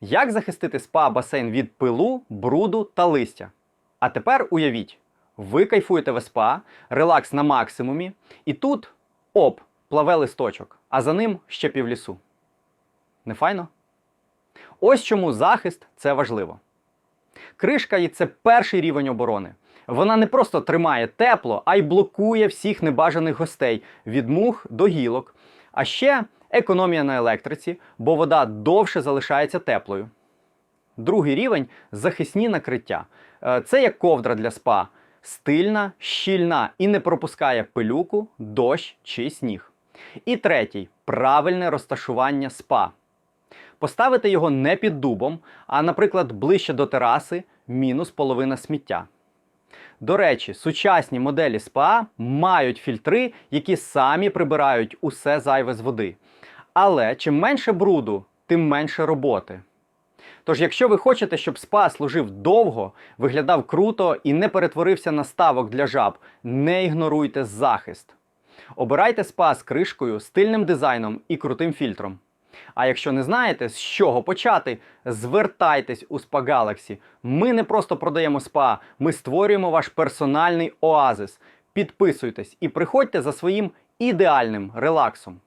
Як захистити спа-басейн від пилу, бруду та листя? А тепер уявіть, ви кайфуєте в спа, релакс на максимумі, і тут оп, плаве листочок, а за ним ще півлісу. Не файно? Ось чому захист це важливо. Кришка і це перший рівень оборони. Вона не просто тримає тепло, а й блокує всіх небажаних гостей від мух до гілок. А ще економія на електриці, бо вода довше залишається теплою. Другий рівень захисні накриття. Е, Це як ковдра для спа, стильна, щільна і не пропускає пилюку, дощ чи сніг. І третій правильне розташування спа. Поставити його не під дубом, а, наприклад, ближче до тераси, мінус половина сміття. До речі, сучасні моделі СПА мають фільтри, які самі прибирають усе зайве з води. Але чим менше бруду, тим менше роботи. Тож, якщо ви хочете, щоб спа служив довго, виглядав круто і не перетворився на ставок для жаб, не ігноруйте захист. Обирайте спа з кришкою, стильним дизайном і крутим фільтром. А якщо не знаєте, з чого почати, звертайтесь у Spa Galaxy. Ми не просто продаємо спа, ми створюємо ваш персональний оазис. Підписуйтесь і приходьте за своїм ідеальним релаксом.